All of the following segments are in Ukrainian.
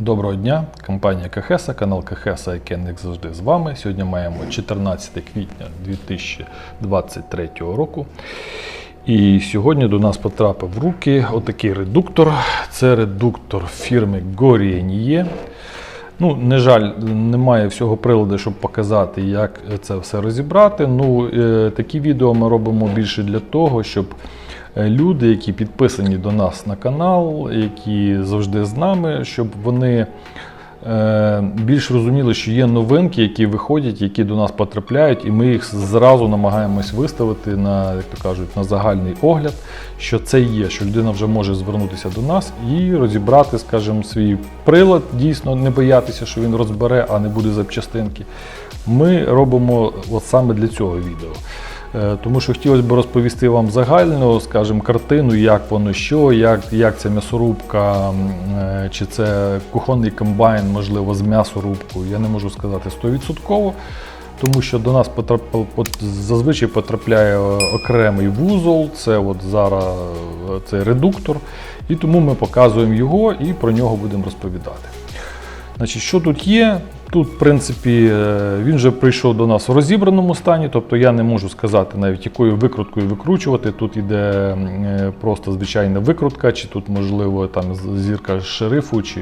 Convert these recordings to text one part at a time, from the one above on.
Доброго дня, компанія Кахеса, канал Кахеса, який як завжди з вами. Сьогодні маємо 14 квітня 2023 року. І сьогодні до нас потрапив в руки отакий редуктор. Це редуктор фірми Gorіє. Ну, на жаль, немає всього приладу, щоб показати, як це все розібрати. Ну, е, такі відео ми робимо більше для того, щоб люди, які підписані до нас на канал, які завжди з нами, щоб вони е, більш розуміли, що є новинки, які виходять, які до нас потрапляють, і ми їх зразу намагаємось виставити на, як то кажуть, на загальний огляд, що це є, що людина вже може звернутися до нас і розібрати, скажімо, свій прилад, дійсно не боятися, що він розбере, а не буде запчастинки. Ми робимо от саме для цього відео. Е, Тому що хотілося б розповісти вам загальну, скажімо, картину, як воно що, як, як ця м'ясорубка, е, чи це кухонний комбайн, можливо, з м'ясорубкою. Я не можу сказати 100%, тому що до нас потрап- зазвичай потрапляє окремий вузол, це от зараз цей редуктор, і тому ми показуємо його і про нього будемо розповідати. Значить, що тут є? Тут, в принципі, е, він вже прийшов до нас в розібраному стані, тобто я не можу сказати навіть якою викруткою викручувати. Тут іде е, просто звичайна викрутка, чи тут, можливо, там зірка шерифу чи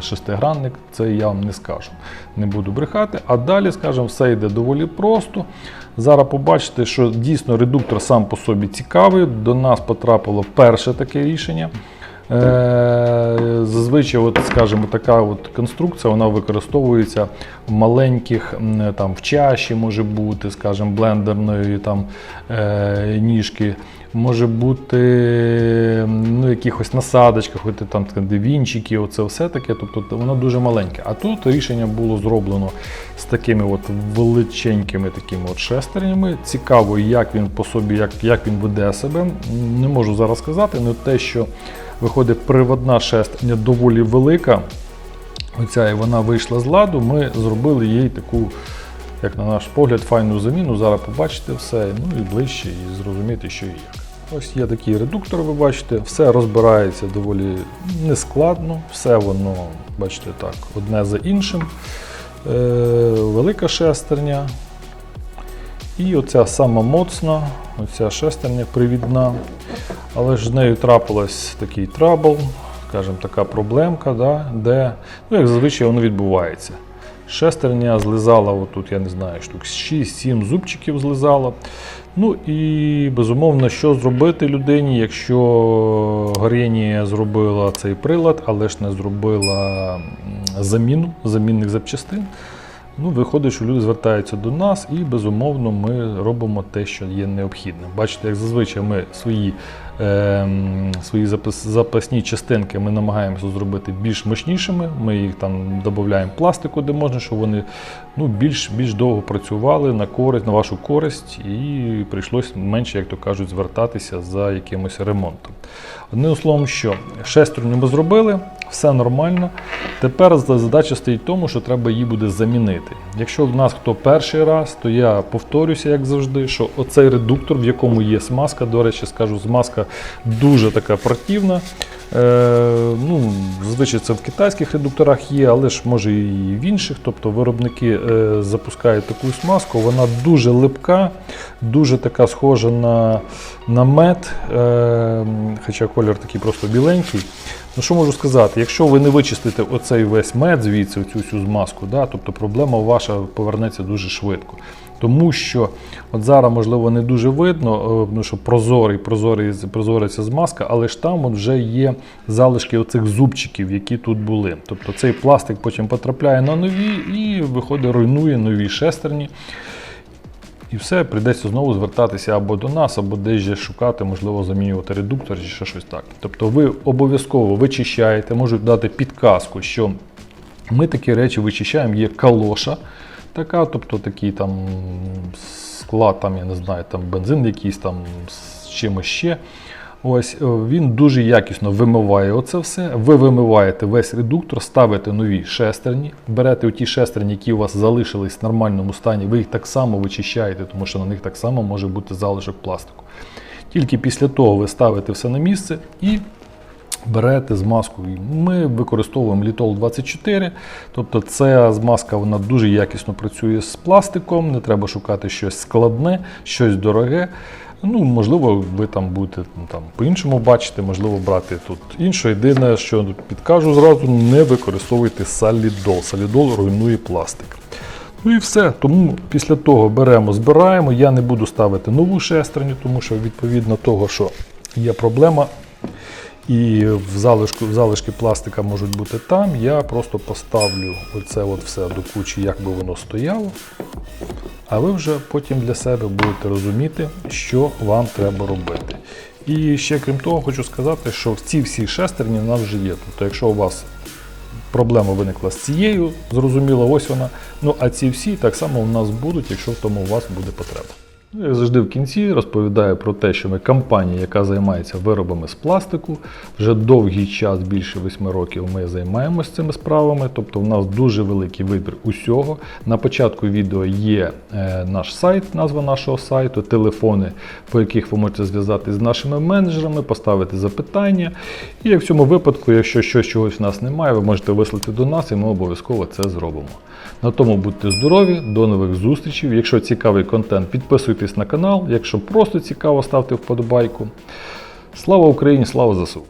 шестигранник. Це я вам не скажу. Не буду брехати. А далі, скажімо, все йде доволі просто. Зараз побачите, що дійсно редуктор сам по собі цікавий. До нас потрапило перше таке рішення. Е, Зазвичай, от, скажімо, така от конструкція вона використовується в маленьких там, в чаші, може бути, скажімо, блендерної там, е, ніжки, може бути ну, якихось насадочках, там вінчики, оце все таке. Тобто воно дуже маленьке. А тут рішення було зроблено з такими от величенькими такими от шестернями. Цікаво, як він по собі, як, як він веде себе. Не можу зараз сказати, але те, що виходить приводна шестерня доволі велика. Оця і вона вийшла з ладу. Ми зробили їй таку, як на наш погляд, файну заміну. Зараз побачите все, ну і ближче, і зрозуміти, що і як. Ось є такий редуктор, ви бачите, все розбирається доволі нескладно, все воно, бачите, так, одне за іншим. Е, велика шестерня. І оця сама моцна, оця шестерня привідна. Але ж з нею трапилась такий трабл, скажімо, така проблемка, да, де, ну, як зазвичай воно відбувається. Шестерня злизала, отут, я не знаю, штук 6-7 зубчиків злизала. Ну і безумовно, що зробити людині, якщо Горєнія зробила цей прилад, але ж не зробила заміну, замінних запчастин. Ну, виходить, що люди звертаються до нас, і безумовно ми робимо те, що є необхідним. Бачите, як зазвичай ми свої, свої запас, запасні частинки ми намагаємося зробити більш мощнішими. Ми їх там додаємо пластику, де можна, щоб вони ну, більш, більш довго працювали на користь, на вашу користь, і прийшлось менше, як то кажуть, звертатися за якимось ремонтом. Одним словом, що шестерню ми зробили, все нормально. Тепер задача стоїть в тому, що треба її буде замінити. Якщо в нас хто перший раз, то я повторюся, як завжди, що оцей редуктор, в якому є смазка, до речі, скажу, смазка дуже така противна. Е, ну, Зазвичай це в китайських редукторах є, але ж може і в інших. Тобто виробники е, запускають таку смазку, вона дуже липка, дуже така схожа на, на мед, е, хоча колір такий просто біленький. Ну що можу сказати, якщо ви не вичистите оцей весь мед звідси, цю всю змазку, да, тобто проблема ваша повернеться дуже швидко. Тому що от зараз, можливо, не дуже видно, е, ну, що прозорий, прозорий, прозора ця змазка, але ж там от вже є залишки оцих зубчиків, які тут були. Тобто цей пластик потім потрапляє на нові і виходить, руйнує нові шестерні. І все, прийдеться знову звертатися або до нас, або десь шукати, можливо, замінювати редуктор чи ще щось так. Тобто ви обов'язково вичищаєте, можуть дати підказку, що ми такі речі вичищаємо, є калоша така, тобто такий там склад, там, я не знаю, там бензин якийсь там з чимось ще. Ось е, він дуже якісно вимиває оце все. Ви вимиваєте весь редуктор, ставите нові шестерні, берете ті шестерні, які у вас залишились в нормальному стані, ви їх так само вичищаєте, тому що на них так само може бути залишок пластику. Тільки після того ви ставите все на місце і берете змазку. Ми використовуємо Літол 24, тобто ця змазка вона дуже якісно працює з пластиком, не треба шукати щось складне, щось дороге. Ну, можливо, ви там будете ну, там, по-іншому бачити, можливо, брати тут інше. Єдине, що підкажу зразу, не використовуйте салідол. Салідол руйнує пластик. Ну і все. Тому після того беремо, збираємо. Я не буду ставити нову шестерню, тому що відповідно того, що є проблема, і в залишку, залишки пластика можуть бути там. Я просто поставлю оце от все до кучі, як би воно стояло. А ви вже потім для себе будете розуміти, що вам треба робити. І ще крім того, хочу сказати, що ці всі шестерні в нас вже є. Тобто, якщо у вас проблема виникла з цією, зрозуміло, ось вона. Ну а ці всі так само у нас будуть, якщо в тому у вас буде потреба. Ну, Я завжди в кінці розповідаю про те, що ми компанія, яка займається виробами з пластику. Вже довгий час, більше 8 років, ми займаємося цими справами. Тобто, в нас дуже великий вибір усього. На початку відео є е, наш сайт, назва нашого сайту, телефони, по яких ви можете зв'язатися з нашими менеджерами, поставити запитання. І в цьому випадку, якщо щось чогось в нас немає, ви можете вислати до нас, і ми обов'язково це зробимо. На тому будьте здорові, до нових зустрічей. Якщо цікавий контент, підписуйтесь на канал. Якщо просто цікаво, ставте вподобайку. Слава Україні, слава ЗСУ!